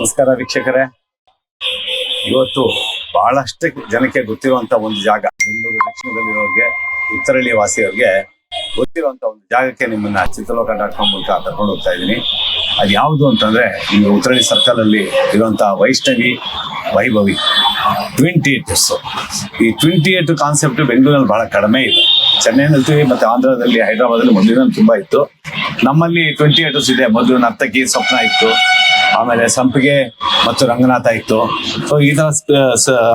ನಮಸ್ಕಾರ ವೀಕ್ಷಕರೇ. ಇವತ್ತು ಬಹಳಷ್ಟು ಜನಕ್ಕೆ ಗೊತ್ತಿರುವಂತ ಒಂದು ಜಾಗ, ಬೆಂಗಳೂರು ದಕ್ಷಿಣದಲ್ಲಿರೋರಿಗೆ, ಉತ್ತರಳ್ಳಿ ವಾಸಿಯವರಿಗೆ ಗೊತ್ತಿರುವಂತ ಒಂದು ಜಾಗಕ್ಕೆ ನಿಮ್ಮನ್ನ ಚಿತ್ರಲೋಕ ಡಾಟ್ ಕಾಮ್ ಮೂಲಕ ಕರ್ಕೊಂಡು ಹೋಗ್ತಾ ಇದ್ದೀನಿ. ಅದು ಯಾವುದು ಅಂತಂದ್ರೆ, ನಿಮ್ಗೆ ಉತ್ತರಳ್ಳಿ ಸರ್ಕಲ್ ಅಲ್ಲಿ ಇರುವಂತ ವೈಷ್ಣವಿ, ವೈಭವಿ ಟ್ವಿನ್ ಥಿಯೇಟರ್ಸ್ ಈ ಟ್ವಿನ್ ಥಿಯೇಟರ್ ಕಾನ್ಸೆಪ್ಟ್ ಬೆಂಗಳೂರಲ್ಲಿ ಬಹಳ ಕಡಿಮೆ ಇದೆ. ಚೆನ್ನೈನಲ್ಲಿ ಮತ್ತೆ ಆಂಧ್ರದಲ್ಲಿ ಹೈದರಾಬಾದಲ್ಲಿ ಮೊದಲಿನ ತುಂಬಾ ಇತ್ತು. ನಮ್ಮಲ್ಲಿ ಟ್ವೆಂಟಿ ಥಿಯೇಟರ್ಸ್ ಇದೆ. ಮೊದಲು ನರ್ತಕಿ, ಸ್ವಪ್ನ ಇತ್ತು. ಆಮೇಲೆ ಸಂಪಿಗೆ ಮತ್ತು ರಂಗನಾಥ ಇತ್ತು. ಸೊ ಈ ತರ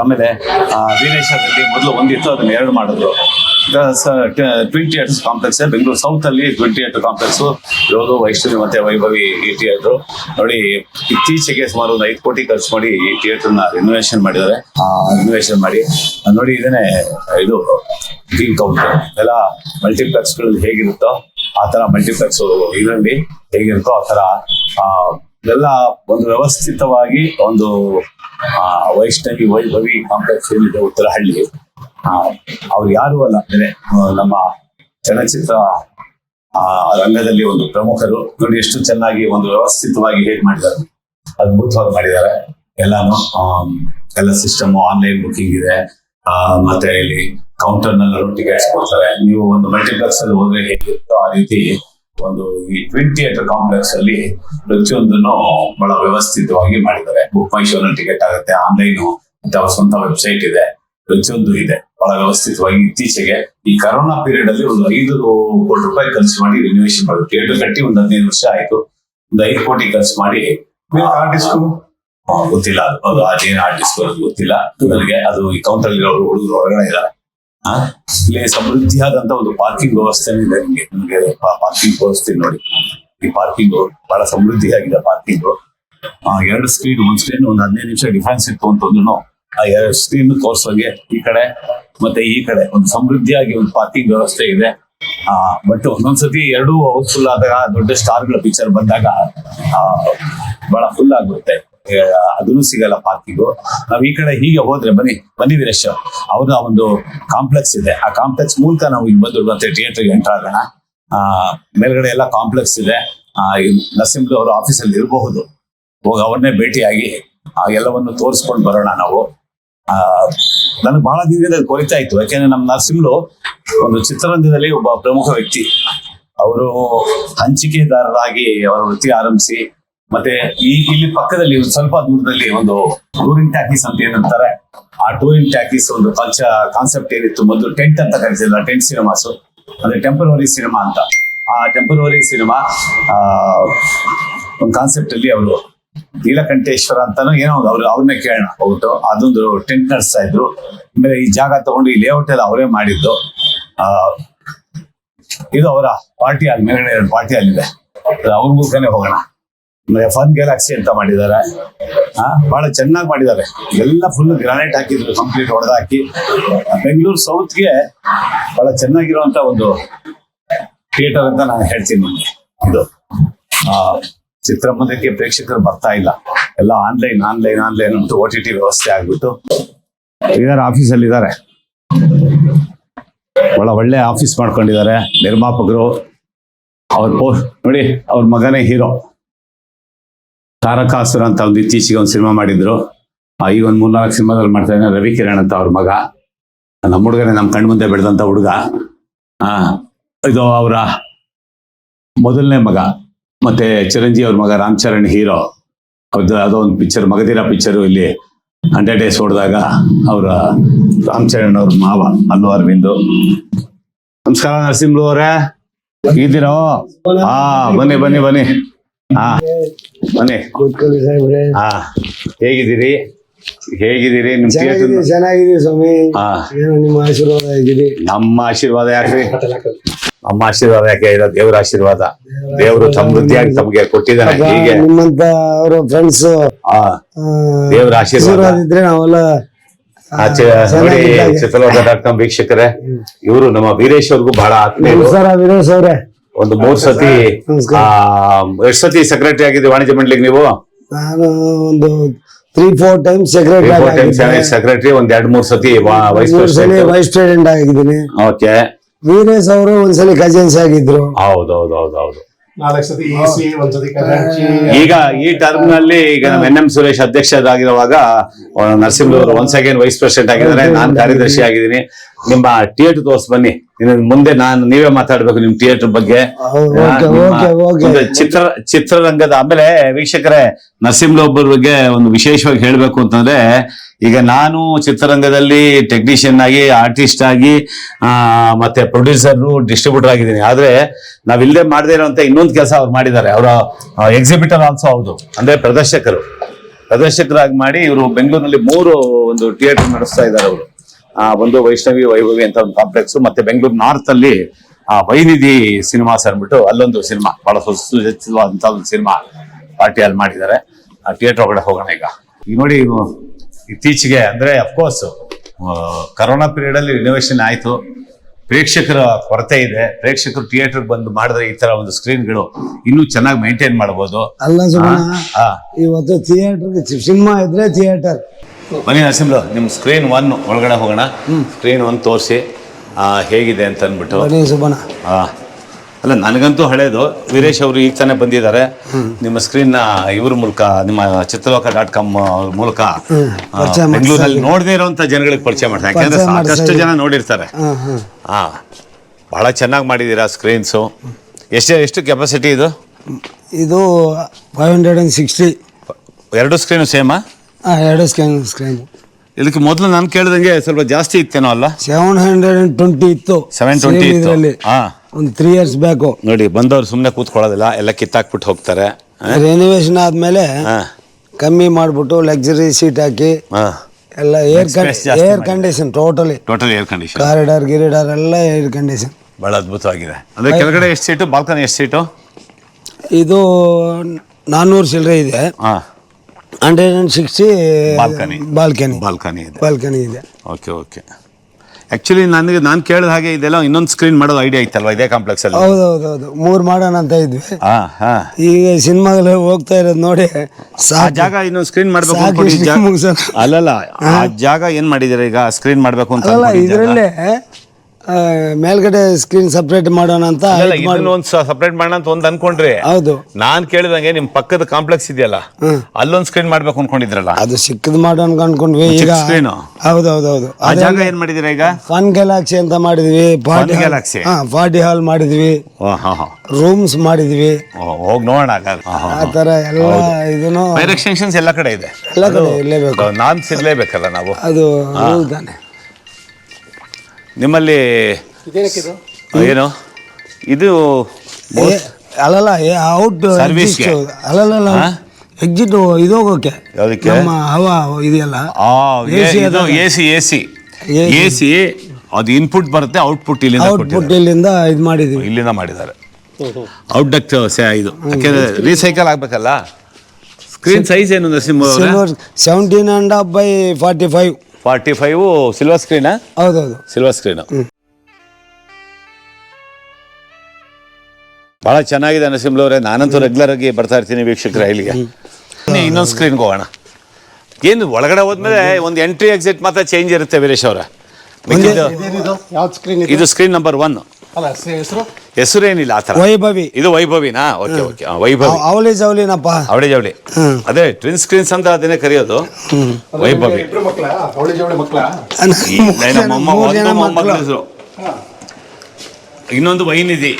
ಆಮೇಲೆ ವೀರೇಶ್ವರದಲ್ಲಿ ಮೊದಲು ಒಂದಿತ್ತು, ಅದನ್ನ ಎರಡು ಮಾಡಿದ್ರು. Twin theatres complex, Bengaluru south ಅಲ್ಲಿ ಟ್ವಿನ್ ಥಿಯೇಟರ್ ಕಾಂಪ್ಲೆಕ್ಸ್, ಇರೋದು ವೈಷ್ಣವಿ ಮತ್ತೆ ವೈಭವಿ ಈ ಥಿಯೇಟರ್. ನೋಡಿ, ಇತ್ತೀಚೆಗೆ ಸುಮಾರು ಒಂದು ಐದು ಕೋಟಿ ಖರ್ಚು ಮಾಡಿ ಈ ಥಿಯೇಟರ್ನ ರಿನೋವೇಷನ್ ಮಾಡಿದ್ದಾರೆ ರಿನೋವೇಷನ್ ಮಾಡಿ. ನೋಡಿ, ಇದನ್ನೇ, ಇದು ಗ್ರೀನ್ ಕೌಂಟರ್ ಎಲ್ಲ ಮಲ್ಟಿಪ್ಲೆಕ್ಸ್ ಹೇಗಿರುತ್ತೋ, ಆ ತರ ಮಲ್ಟಿಪ್ಲೆಕ್ಸ್ ಇದರಲ್ಲಿ ಹೇಗಿರುತ್ತೋ, ಆ ತರ ಆ, ಎಲ್ಲ ಒಂದು ವ್ಯವಸ್ಥಿತವಾಗಿ ಒಂದು ವೈಷ್ಣವಿ ವೈಭವಿ ಕಾಂಪ್ಲೆಕ್ಸ್ ಏನಿದೆ ಉತ್ತರಹಳ್ಳಿ ಆ, ಅವ್ರು ಯಾರು ಅಲ್ಲ ಅಂದ್ರೆ ನಮ್ಮ ಚಲನಚಿತ್ರ ರಂಗದಲ್ಲಿ ಒಂದು ಪ್ರಮುಖರು. ನೋಡಿ ಎಷ್ಟು ಚೆನ್ನಾಗಿ ಒಂದು ವ್ಯವಸ್ಥಿತವಾಗಿ ಹೇಗೆ ಮಾಡಿದ್ದಾರೆ. ಅದ್ಭುತವಾಗಿ ಮಾಡಿದ್ದಾರೆ. ಎಲ್ಲಾನು ಎಲ್ಲ ಸಿಸ್ಟಮ್ ಆನ್ಲೈನ್ ಬುಕಿಂಗ್ ಇದೆ. ಆ, ಮತ್ತೆ ಇಲ್ಲಿ ಕೌಂಟರ್ ನಲ್ಲೂ ಟಿಕೆಟ್ಸ್ ಕೊಡ್ತಾರೆ ನೀವು ಒಂದು ಮಲ್ಟಿಪ್ಲೆಕ್ಸ್ ಅಲ್ಲಿ ಹೋದ್ರೆ ಹೇಗಿರುತ್ತೋ ಆ ರೀತಿ ಒಂದು ಈ ಟ್ವಿನ್ ಥಿಯೇಟರ್ ಕಾಂಪ್ಲೆಕ್ಸ್ ಅಲ್ಲಿ ಪ್ರತಿಯೊಂದನ್ನು ಬಹಳ ವ್ಯವಸ್ಥಿತವಾಗಿ ಮಾಡಿದ್ದಾರೆ. ಬುಕ್ ಮೈ ಶೋನ ಟಿಕೆಟ್ ಆಗುತ್ತೆ ಆನ್ಲೈನ್ ಮತ್ತೆ ಅವ್ರ ಸ್ವಂತ ವೆಬ್ಸೈಟ್ ಇದೆ ಪ್ರತಿಯೊಂದು ಇದೆ. ಬಹಳ ವ್ಯವಸ್ಥಿತವಾಗಿ ಇತ್ತೀಚೆಗೆ ಈ ಕರೋನಾ ಪೀರಿಯಡ್ ಅಲ್ಲಿ ಒಂದು ಐದು ಕೋಟಿ ರೂಪಾಯಿ ಖರ್ಚು ಮಾಡಿ ರಿನೋವೇಷನ್ ಮಾಡಿದ್ರು. ಥಿಯೇಟರ್ ಕಟ್ಟಿ ಒಂದು ಹದಿನೈದು ವರ್ಷ ಆಯ್ತು. ಒಂದು ಐದು ಕೋಟಿ ಖರ್ಚು ಮಾಡಿ ಆರ್ಟಿಸ್ಟ್ ಗೊತ್ತಿಲ್ಲ ಅದು. ಅದು ಅದೇನು ಆರ್ಟಿಸ್ಟ್ ಗೊತ್ತಿಲ್ಲ. ನನಗೆ ಅದು ಈ ಕೌಂಟರ್ ಇರೋ ಹುಡುಗರು ಹೊರಗಡೆ ಇದ್ದಾರೆ ಇಲ್ಲಿ ಸಮೃದ್ಧಿಯಾದಂತ ಒಂದು ಪಾರ್ಕಿಂಗ್ ವ್ಯವಸ್ಥೆ ಇದೆ ನಿಮಗೆ. ನಿಮಗೆ ಪಾರ್ಕಿಂಗ್ ವ್ಯವಸ್ಥೆ ನೋಡಿ. ಈ ಪಾರ್ಕಿಂಗ್ ಬಹಳ ಸಮೃದ್ಧಿಯಾಗಿದೆ ಪಾರ್ಕಿಂಗ್ ಎರಡು ಸ್ಕ್ರೀನ್ ಒಂದ್ ಸ್ಕ್ರೀನ್ ಒಂದು ಹದಿನೈದು ನಿಮಿಷ ಡಿಫೆನ್ಸ್ ಇತ್ತು ಅಂತಂದ್ರು ಆ ಎರಡು ಸ್ಕ್ರೀನ್ ತೋರಿಸೋಗೆ ಈ ಕಡೆ ಮತ್ತೆ ಈ ಕಡೆ ಒಂದು ಸಮೃದ್ಧಿಯಾಗಿ ಒಂದು ಪಾರ್ಕಿಂಗ್ ವ್ಯವಸ್ಥೆ ಇದೆ. ಆ ಬಟ್ ಒಂದೊಂದ್ಸತಿ ಎರಡೂ ಹೌಸ್ಫುಲ್ ಆದಾಗ ದೊಡ್ಡ ಸ್ಟಾರ್ಗಳ ಪಿಕ್ಚರ್ ಬಂದಾಗ ಆ, ಬಹಳ ಫುಲ್ ಆಗ್ಬಿಡುತ್ತೆ ಏ, ಅದನ್ನು ಸಿಗಲ್ಲ ಪಾರ್ಕಿಂಗು. ನಾವು ಈ ಕಡೆ ಹೀಗೆ ಹೋದ್ರೆ ಬನ್ನಿ ಬನ್ನಿ ವೀರೇಶ್ ಅವ್ರ. ಒಂದು ಕಾಂಪ್ಲೆಕ್ಸ್ ಇದೆ. ಆ ಕಾಂಪ್ಲೆಕ್ಸ್ ಮೂಲಕ ನಾವು ಈಗ ಬಂದು ಮತ್ತೆ ಥಿಯೇಟರ್ಗೆ ಎಂಟರ್ ಆಗೋಣ. ಆ, ಮೇಲ್ಗಡೆ ಎಲ್ಲ ಕಾಂಪ್ಲೆಕ್ಸ್ ಇದೆ. ಆ ನರಸಿಂಹ ಅವರ ಆಫೀಸಲ್ಲಿ ಇರಬಹುದು. ಹೋಗಿ ಅವ್ರನ್ನೇ ಭೇಟಿಯಾಗಿ ಆ ಎಲ್ಲವನ್ನು ತೋರಿಸ್ಕೊಂಡು ಬರೋಣ ನಾವು. ಆ, ನನಗೆ ಬಹಳ ದಿನದಿಂದ ಕೊರಿತಾ ಇತ್ತು. ಯಾಕೆಂದ್ರೆ ನಮ್ಮ ನರಸಿಂಹಲು ಒಂದು ಚಿತ್ರರಂಗದಲ್ಲಿ ಒಬ್ಬ ಪ್ರಮುಖ ವ್ಯಕ್ತಿ. ಅವರು ಹಂಚಿಕೆದಾರರಾಗಿ ಅವರ ವೃತ್ತಿ ಆರಂಭಿಸಿ ಮತ್ತೆ ಈ ಇಲ್ಲಿ ಪಕ್ಕದಲ್ಲಿ ಒಂದು ಸ್ವಲ್ಪ ದೂರದಲ್ಲಿ ಒಂದು ಟೂರಿಂಗ್ ಟ್ಯಾಕೀಸ್ ಅಂತ ಏನಂತಾರೆ, ಆ ಟೂರಿಂಗ್ ಟ್ಯಾಕೀಸ್ ಒಂದು ಕಲ್ಚರ್ ಕಾನ್ಸೆಪ್ಟ್ ಏನಿತ್ತು, ಮೊದಲು ಟೆಂಟ್ ಅಂತ ಕರೆಸಿಲ್ಲ ಟೆಂಟ್ ಸಿನಿಮಾಸು ಅಂದ್ರೆ ಟೆಂಪರವರಿ ಸಿನಿಮಾ ಅಂತ. ಆ ಟೆಂಪರವರಿ ಸಿನಿಮಾ ಒಂದು ಕಾನ್ಸೆಪ್ಟ್ ಅಲ್ಲಿ ಅವರು ನೀಲಕಂಠೇಶ್ವರ ಅಂತಾನು ಏನೋ ಒಂದು ಅವ್ರು, ಅವ್ರನ್ನೇ ಕೇಳೋಣ ಹೋಗ್ಬಿಟ್ಟು. ಅದೊಂದು ಟೆಂಟ್ ನಡೆಸ್ತಾ ಇದ್ರು. ಆಮೇಲೆ ಈ ಜಾಗ ತಗೊಂಡು ಈ ಲೇಔಟ್ ಎಲ್ಲ ಅವರೇ ಮಾಡಿದ್ದು. ಆ, ಇದು ಅವರ ಪಾರ್ಟಿ ಆಗಿ ಮೇಲೆ ಪಾರ್ಟಿ ಅಲ್ಲಿದೆ ಅವ್ರ ಮೂಲಕನೇ ಹೋಗೋಣ. ಫನ್ ಗ್ಯಾಲಕ್ಸಿ ಅಂತ ಮಾಡಿದ್ದಾರೆ. ಬಹಳ ಚೆನ್ನಾಗಿ ಮಾಡಿದ್ದಾರೆ. ಎಲ್ಲ ಫುಲ್ ಗ್ರಾನೈಟ್ ಹಾಕಿದ್ರು ಕಂಪ್ಲೀಟ್ ಹೊಡೆದಾಕಿ ಬೆಂಗಳೂರು ಸೌತ್ಗೆ ಬಹಳ ಚೆನ್ನಾಗಿರುವಂತ ಒಂದು ಥಿಯೇಟರ್ ಅಂತ ನಾನು ಹೇಳ್ತೀನಿ. ಇದು. ಚಿತ್ರಮಂದಿರಕ್ಕೆ ಪ್ರೇಕ್ಷಕರು ಬರ್ತಾ ಇಲ್ಲ. ಎಲ್ಲ ಆನ್ಲೈನ್ ಆನ್ಲೈನ್ ಆನ್ಲೈನ್ ಅಂತ ಓ ಟಿ ಟಿ ವ್ಯವಸ್ಥೆ ಆಗ್ಬಿಟ್ಟು ಇದಾರೆ ಆಫೀಸಲ್ಲಿ ಇದ್ದಾರೆ ಬಹಳ ಒಳ್ಳೆ ಆಫೀಸ್ ಮಾಡ್ಕೊಂಡಿದ್ದಾರೆ ನಿರ್ಮಾಪಕರು. ಅವ್ರ ನೋಡಿ, ಅವ್ರ ಮಗನೇ ಹೀರೋ ತಾರಕಾಸುರ ಅಂತ ಒಂದು ಇತ್ತೀಚೆಗೆ ಒಂದು ಸಿನಿಮಾ ಮಾಡಿದ್ರು. ಈಗ ಒಂದು ಮೂರ್ನಾಲ್ಕು ಸಿನಿಮಾದಲ್ಲಿ ಮಾಡ್ತಾ ಇದ್ದಾನೆ ರವಿ ಕಿರಣ್ ಅಂತ ಅವ್ರ ಮಗ. ನಮ್ಮ ಹುಡುಗನೇ ನಮ್ಮ ಕಣ್ಣು ಮುಂದೆ ಬೆಳೆದಂತ ಹುಡುಗ. ಆ, ಇದು ಅವರ ಮೊದಲನೇ ಮಗ. ಮತ್ತೆ ಚಿರಂಜೀವಿ ಅವ್ರ ಮಗ ರಾಮ್ ಚರಣ್ ಹೀರೋ. ಅವ್ರದ್ದು ಯಾವುದೋ ಒಂದು ಪಿಕ್ಚರ್ ಮಗದಿರ ಪಿಕ್ಚರು ಇಲ್ಲಿ ಹಂಡ್ರೆಡ್ ಡೇಸ್ ಹೊಡೆದಾಗ ಅವರ ರಾಮ್ ಚರಣ್ ಅವ್ರ ಮಾವ ಅಲ್ಲು ಅರವಿಂದ್. ನಮಸ್ಕಾರ ನರಸಿಂಹ ಅವರೇ. ಇದ್ದೀರೋ ಹಾ ಬನ್ನಿ ಬನ್ನಿ ಬನ್ನಿ. ಹಾ ಬನ್ನಿ ಕೂತ್ಕೊಳ್ಳಿ ಸಾಹೇಬ್ರೆ. ಹಾ ಹೇಗಿದ್ದೀರಿ? ಹೇಗಿದ್ದೀರಿ? ನಿಮ್ ಚೆನ್ನಾಗಿದೆ ಸ್ವಾಮಿ. ಹಾ ಏನೋ ನಿಮ್ಮ ಆಶೀರ್ವಾದ ಆಗಿದೆ ನಮ್ಮ ಆಶೀರ್ವಾದ ಯಾಕ್ರಿ? ನಮ್ಮ ಆಶೀರ್ವಾದ ಯಾಕೆ ಇರೋ ದೇವರ ಆಶೀರ್ವಾದ. ದೇವರು ಸಮೃದ್ಧಿಯಾಗಿ ತಮಗೆ ಕೊಟ್ಟಿದ್ದಾನೆ. ಆಗ ಹೀಗೆ. ನಿಮ್ಮಂತ ಅವರ ಫ್ರೆಂಡ್ಸ್ ಆ ದೇವರ ಆಶೀರ್ವಾದ. ಆಶೀರ್ವಾದ ಇದ್ರೆ ನಾವೆಲ್ಲ ಆ, ನೋಡಿ. ಚಿತ್ರಲೋಕ ಡಾಟ್ ಕಾಮ್ ವೀಕ್ಷಕರೇ ಇವರು ನಮ್ಮ ವೀರೇಶ್ ಅವ್ರಿಗೂ ಬಹಳ ಆತ್ಮೀಯ ನಮಸ್ಕಾರ ವೀರೇಶ್ ಅವ್ರೆ. ಒಂದು ಮೂರ್ ಸತಿ ನಮಸ್ಕಾರ. ಎಷ್ಟ್ ಸತಿ ಸೆಕ್ರೆಟರಿ ಆಗಿದ್ರಿ ವಾಣಿಜ್ಯ ಮಂಡಳಿಗೆ ನೀವು? ನಾನು ಒಂದು three four time secretary secretary ಒಂದ್ ಎರಡ್ ಮೂರ್ ಸತಿ ವೈಸ್ ಮೂರು ಸಲ ಪ್ರೆಸಿಡೆಂಟ್ ವೈಸ್ ಪ್ರೆಸಿಡೆಂಟ್ ಆಗಿದ್ದೀನಿ. ಓಕೆ. ವೀರೇಶ್ ಅವರು ಒಂದ್ಸಲಿ ಕಜಿನ್ಸ್ ಆಗಿದ್ರು. ಹೌದು ಹೌದು ಹೌದು ನಾಲ್ಕು ಸತಿ ಇಸಿ ಒಂದ್ಸತಿ ಕರಾಚಿ ಈಗ ಈ ಟರ್ಮ್ನಲ್ಲಿ ಈಗ ನಮ್ಮ ಎನ್ ಎಂ ಸುರೇಶ್ ಅಧ್ಯಕ್ಷರಾಗಿರುವಾಗ ನರಸಿಂಹವರು ಒನ್ಸ್ ಅಗೇನ್ ವೈಸ್ ಪ್ರೆಸಿಡೆಂಟ್ ಆಗಿದ್ದಾರೆ. ನಾನು ಕಾರ್ಯದರ್ಶಿ ಆಗಿದ್ದೀನಿ. ನಿಮ್ಮ ಥಿಯೇಟರ್ ತೋರ್ಸ್ ಬನ್ನಿ. ಮುಂದೆ ನಾನು ನೀವೇ ಮಾತಾಡ್ಬೇಕು ನಿಮ್ ಥಿಯೇಟರ್ ಬಗ್ಗೆ. ಚಿತ್ರ ಚಿತ್ರರಂಗದ ಆಮೇಲೆ ವೀಕ್ಷಕರೇ ನರಸಿಂಹೊಬ್ಬರ ಬಗ್ಗೆ ಒಂದು ವಿಶೇಷವಾಗಿ ಹೇಳ್ಬೇಕು ಅಂತಂದ್ರೆ ಈಗ ನಾನು ಚಿತ್ರರಂಗದಲ್ಲಿ ಟೆಕ್ನಿಷಿಯನ್ ಆಗಿ ಆರ್ಟಿಸ್ಟ್ ಆಗಿ ಆ, ಮತ್ತೆ ಪ್ರೊಡ್ಯೂಸರ್ ಡಿಸ್ಟ್ರಿಬ್ಯೂಟರ್ ಆಗಿದ್ದೀನಿ. ಆದ್ರೆ ನಾವ್ ಇಲ್ಲದೆ ಮಾಡದೇ ಇರುವಂತ ಇನ್ನೊಂದು ಕೆಲಸ ಅವ್ರು ಮಾಡಿದ್ದಾರೆ. ಅವರ ಎಕ್ಸಿಬಿಟರ್ ಆಲ್ಸೋ ಹೌದು. ಅಂದ್ರೆ ಪ್ರದರ್ಶಕರು. ಪ್ರದರ್ಶಕರಾಗಿ ಮಾಡಿ ಇವರು ಬೆಂಗಳೂರಿನಲ್ಲಿ ಮೂರು ಒಂದು ಥಿಯೇಟರ್ ನಡೆಸ್ತಾ ಇದ್ದಾರೆ ಅವರು. ಒಂದು ವೈಷ್ಣವಿ ವೈಭವಿ ಅಂತ ಒಂದು ಕಾಂಪ್ಲೆಕ್ಸ್ ಮತ್ತೆ ಬೆಂಗಳೂರು ನಾರ್ತ್ ಅಲ್ಲಿ ಆ ವೈನಿಧಿ ಸಿನಿಮಾಸ್ ಅನ್ಬಿಟ್ಟು ಅಲ್ಲೊಂದು ಸಿನಿಮಾ ಬಹಳ ಸುಸಜ್ಜಿತವಾದಂತ ಒಂದು ಸಿನಿಮಾ ಪಾರ್ಟಿ ಅಲ್ಲಿ ಮಾಡಿದ್ದಾರೆ. ಆ ಥಿಯೇಟರ್ ಒಳಗಡೆ ಹೋಗೋಣ ಈಗ. ಈಗ ನೋಡಿ ಇತ್ತೀಚೆಗೆ ಅಂದ್ರೆ ಅಫ್ಕೋರ್ಸ್ ಕರೋನಾ ಪೀರಿಯಡ್ ಅಲ್ಲಿ ರಿನೋವೇಷನ್ ಆಯ್ತು. ಪ್ರೇಕ್ಷಕರ ಕೊರತೆ ಇದೆ. ಪ್ರೇಕ್ಷಕರು ಥಿಯೇಟರ್ ಬಂದು ಮಾಡಿದ್ರೆ ಈ ತರ ಒಂದು ಸ್ಕ್ರೀನ್ಗಳು ಇನ್ನೂ ಚೆನ್ನಾಗಿ ಮೇಂಟೈನ್ ಮಾಡಬಹುದು. ಅಲ್ಲ ಇವತ್ತು ಥಿಯೇಟರ್ ಸಿನಿಮಾ ಇದ್ರೆ ಥಿಯೇಟರ್ ಬನ್ನಿ ನರಸಿಂಹರು ನಿಮ್ಮ ಸ್ಕ್ರೀನ್ ಒನ್ ಒಳಗಡೆ ಹೋಗೋಣ. ಸ್ಕ್ರೀನ್ ಒನ್ ತೋರಿಸಿ ಹೇಗಿದೆ ಅಂತ ಅಂದ್ಬಿಟ್ಟು. ಬನ್ನಿ ಸುಬ್ಬಣ್ಣ ಆ, ಅಲ್ಲ ನನಗಂತೂ ಹಳೇದು. ವೀರೇಶ್ ಅವರು ಈಗ ತಾನೇ ಬಂದಿದ್ದಾರೆ. ನಿಮ್ಮ ಸ್ಕ್ರೀನ್ನ ಇವ್ರ ಮೂಲಕ ನಿಮ್ಮ ಚಿತ್ರಲೋಕ ಡಾಟ್ ಕಾಮ್ ಮೂಲಕ ಬೆಂಗಳೂರಲ್ಲಿ ನೋಡದೇ ಇರುವಂತ ಜನಗಳಿಗೆ ಪರಿಚಯ ಮಾಡ್ತಾರೆ ಯಾಕಂದ್ರೆ ಸಾಕಷ್ಟು ಜನ ನೋಡಿರ್ತಾರೆ. ಹಾ ಹಾ. ಹಾ ಬಹಳ ಚೆನ್ನಾಗಿ ಮಾಡಿದ್ದೀರಾ ಸ್ಕ್ರೀನ್ಸು ಎಷ್ಟು ಎಷ್ಟು ಕೆಪಾಸಿಟಿ ಇದು? ಇದು ಫೈವ್ ಹಂಡ್ರೆಡ್ ಆ್ಯಂಡ್ ಸಿಕ್ಸ್ಟಿ ಎರಡು ಸ್ಕ್ರೀನು ಸೇಮಾ ಹಾಂ ಎರಡು ಸ್ಕ್ಯಾನ್ ಸ್ಕ್ಯಾನ್ ಇದಕ್ಕೆ ಮೊದಲು ನಾನು ಕೇಳಿದಂಗೆ ಸ್ವಲ್ಪ ಜಾಸ್ತಿ ಇತ್ತೇನೋ ಅಲ್ಲ? ಸೆವೆನ್ ಹಂಡ್ರೆಡ್ ಅಂಡ್ ಟ್ವೆಂಟಿ ಇತ್ತು. ಸೆವೆನ್ ಟ್ವೆಂಟಿ ಇತ್ತು. ಇದರಲ್ಲಿ. ಹಾ. ಒಂದು ತ್ರೀ ಇಯರ್ಸ್ ಬ್ಯಾಕು ನೋಡಿ ಬಂದವರು ಸುಮ್ಮನೆ ಕೂತ್ಕೊಳ್ಳೋದಿಲ್ಲ ಎಲ್ಲ ಕಿತ್ತಾಕ್ಬಿಟ್ಟು ಹೋಗ್ತಾರೆ. ರೆನೋವೇಷನ್ ಆದಮೇಲೆ ಹಾ. ಕಮ್ಮಿ ಮಾಡಿಬಿಟ್ಟು ಲಕ್ಸುರಿ ಸೀಟ್ ಹಾಕಿ ಹಾ. ಎಲ್ಲ ಏರ್ Space ಜಾಸ್ತಿ air. Condition totally totally air condition corridor ಗಿರಿಡಾರ್ ಎಲ್ಲ ಏರ್ ಕಂಡೀಷನ್ ಬಹಳ ಅದ್ಭುತವಾಗಿದೆ. ಅಂದ್ರೆ ಕೆಳಗಡೆ ಎಷ್ಟು ಸೀಟು ಬಾಲ್ಕನಿ ಎಷ್ಟು ಸೀಟು ಇದು ನಾನ್ನೂರು ಚಿಲ್ಲರೆ ಇದೆ. ಹಾ. Hundred and sixty balcony. Balcony. Balcony ಇದೆ. ಬಾಲ್ಕನಿ ಇದೆ. Okay okay. ಆ್ಯಕ್ಚುಲಿ ನನಗೆ ನಾನು ಕೇಳಿದ ಹಾಗೆ ಇದೆಲ್ಲ ಇನ್ನೊಂದು ಸ್ಕ್ರೀನ್ ಮಾಡೋದು ಐಡಿಯಾ ಇತ್ತಲ್ವಾ ಇದೇ ಕಾಂಪ್ಲೆಕ್ಸ್ ಅಲ್ಲಿ? ಹೌದು ಹೌದು ಹೌದು. ಮೂರು ಮಾಡೋಣ ಅಂತ ಇದ್ವಿ. ಹಾ ಹಾ. ಈಗ ಸಿನಿಮಾಗಳು ಹೋಗ್ತಾ ಇರೋದು ನೋಡಿ ಆ ಸಾಕು. ಜಾಗ ಇನ್ನೊಂದು ಸ್ಕ್ರೀನ್ ಮಾಡಬೇಕು ಸಾಕು ಅನ್ಕೊಂಡಿದ್ದ ಇಷ್ಟು ಜಾಗ ಮುಗ್ಸೋಣ. ಅಲ್ಲಲ್ಲ ಆ ಜಾಗ ಏನು ಮಾಡಿದಿರ ಈಗ? ಸ್ಕ್ರೀನ್ ಮಾಡಬೇಕು ಅಂತ ಅಲ್ಲ ಅನ್ಕೊಂಡಿದ್ದ ಜಾಗ? ಇದರಲ್ಲೇ ಮೇಲ್ಗಡೆ ಸ್ಕ್ರೀನ್ ಸಪ್ರೇಟ್ ಮಾಡೋಣ ಅಂತ ಇನ್ನೊಂದು ಮಾಡಿ- ಒಂದು ಸಪ್ರೇಟ್ ಮಾಡೋಣ ಅಂತ ಒಂದು ಅನ್ಕೊಂಡ್ರಿ ಹೌದು. ನಾನ್ ಕೇಳಿದಂಗೆ ನಿಮ್ ಪಕ್ಕದ ಕಾಂಪ್ಲೆಕ್ಸ್ ಇದೆಯಲ್ಲ. ಅಲ್ಲೊಂದು ಸ್ಕ್ರೀನ್ ಮಾಡ್ಬೇಕು ಅನ್ಕೊಂಡಿದ್ರಲ್ಲ. ಅದು ಸಿಕ್ಕದ್ ಮಾಡೋಣ ಅನ್ಕೊಂಡ್ವಿ. ಈಗ ಸ್ಕ್ರೀನ್ ಹೌದು ಹೌದು ಹೌದು ಆ ಜಾಗ ಏನ್ ಮಾಡಿದಿರ ಈಗ? ಫನ್ ಗ್ಯಾಲಾಕ್ಸಿ ಅಂತ ಮಾಡಿದ್ವಿ. Party Galaxy? ಹಾ ಪಾರ್ಟಿ ಹಾಲ್ ಮಾಡಿದ್ವಿ. ರೂಮ್ಸ್ ಮಾಡಿದ್ವಿ. ಹೋಗಿ ನೋಡೋಣ ಆ. ತರ ಎಲ್ಲ ಇದನ್ನು ಎಲ್ಲ ಕಡೆ ಇದೆ. ಎಲ್ಲ ಕಡೆ ಇರಲೇಬೇಕು. ನಾನ್ ನಾವು. ಅದು ತಾನೆ. ನಿಮ್ಮಲ್ಲಿ ಏನು? ಇದು ಅಲ್ಲಲ್ಲ ಔಟ್ ಸರ್ವಿಸ್? ಅಲ್ಲಲ್ಲ? ಎಕ್ಸಿಟ್ ಇದು ಹೋಗೋಕೆ. ಅದಕ್ಕೆ ನಮ್ಮ ಹವಾ ಇದೆಯಲ್ಲ. A C A C. A C. ಅದು ಇನ್ಪುಟ್ ಬರುತ್ತೆ ಔಟ್ಪುಟ್ ಇಲ್ಲಿಂದ ಔಟ್ಪುಟ್ ಇಲ್ಲಿಂದ ಇದು ಮಾಡಿದ್ವಿ ಇಲ್ಲಿಂದ ಮಾಡಿದ್ದಾರೆ. ಔಟ್ ಡಕ್ಟ್ ಇದು. ಯಾಕೆಂದ್ರೆ ರೀಸೈಕಲ್ ಆಗಬೇಕಲ್ಲ? ಸ್ಕ್ರೀನ್ ಸೈಜ್ ಏನು sim seventeen and half by forty five forty five silver screen ಹೌದೌದು. ಸಿಲ್ವರ್ ಸ್ಕ್ರೀನ್ ಬಹಳ ಚೆನ್ನಾಗಿದೆ ನರಸಿಂಹವ್ರೆ ನಾನಂತೂ ರೆಗ್ಯುಲರ್ ಆಗಿ ಬರ್ತಾ ಇರ್ತೀನಿ ವೀಕ್ಷಕರ ಇಲ್ಲಿಗೆ. ಇನ್ನೊಂದು ಸ್ಕ್ರೀನ್ಗೆ ಹೋಗೋಣ. ಏನು ಒಳಗಡೆ ಹೋದ್ಮೇಲೆ ಒಂದು ಎಂಟ್ರಿ ಎಕ್ಸಿಟ್ ಮಾತ್ರ ಚೇಂಜ್ ಇರುತ್ತೆ ವೀರೇಶ್ ಅವರ. ಇದು? ಸ್ಕ್ರೀನ್ ನಂಬರ್ ಒನ್ ಅಲ್ಲ ಹೆಸರು? ಹೆಸರೇನಿಲ್ಲ ಆ ಥರ. ವೈಭವಿ. ಇದು ವೈಭವಿನಾ? Okay okay. ವೈಭವಿ. ಅವಳಿ ಜವಳಿನಪ್ಪ ಅವಳಿ ಜವಳಿ. ಅದೇ ಟ್ವಿನ್ ಸ್ಕ್ರೀನ್ಸ್ ಅಂತ ಅದನ್ನೇ ಕರೆಯೋದು. ವೈಭವಿ. ಈ ನನ್ನ ಒಂದು ಮೊಮ್ಮಗಳ ಹೆಸರು. ಇನ್ನೊಂದು ವೈನಿಧಿ